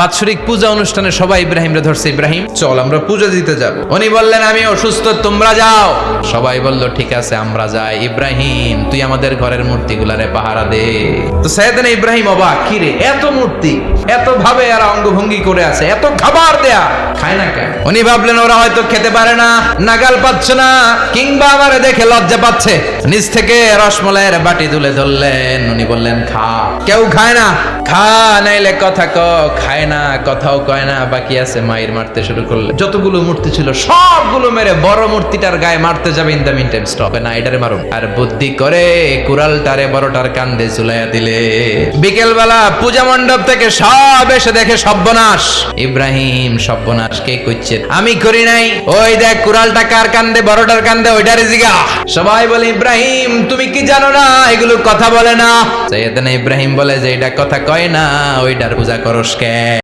বাৎসরিক পূজা অনুষ্ঠানে সবাই ইব্রাহিমরে ধরছে, ইব্রাহিম, চল, আমরা পূজা দিতে যাব। উনি বললেন, আমি অসুস্থ, তোমরা যাও। সবাই বলল, ঠিক আছে, আমরা যাই। ইব্রাহিম, তুই আমাদের ঘরের মূর্তিগুলারে পাহারা দে। তো সাইয়েদনা ইব্রাহিম অবাক কিরে এত মূর্তি এত ভাবে এরা অঙ্গভঙ্গি করে আছে, এত খাবার দেয়া। খায় না কেন? উনি ভাবলেন, ওরা হয়তো খেতে পারে না, নাগাল পাচ্ছে না, কিংবা দেখে লজ্জা পাচ্ছে। নিচ থেকে রসমলাইয়ের বাটি তুলে ধরলেন। উনি বললেন, খা। কেউ খায় না। খা, নাইলে কথা ক। খায় না, কথাও কয় না, বাকি আছে মায়ের মারতে শুরু করলে। যতগুলো মূর্তি ছিল, সবগুলো মেরে বড় মূর্তিটার গায়ে মারতে যাবে in the mean time stop না, এটারে মারুন। আর বুদ্ধি করে কুড়ালটারে বড়টার কান্দে ঝুলাইয়া দিলে। বিকেল বেলা পূজা মণ্ডপ থেকে সব এসে দেখে সর্বনাশ। ইব্রাহিম সর্বনাশ। কে করছে আমি করি নাই। ওই দেখ, কুড়ালটা কার কান্দে, বড়টার কান্দে, ওইটারে জিগা। সবাই বলে, ইব্রাহিম, তুমি কি জানো না? এগুলো কথা বলে না। সৈয়দনা ইব্রাহিম বলে যে এটা কথা কয় না ওইটার পূজা করস কে?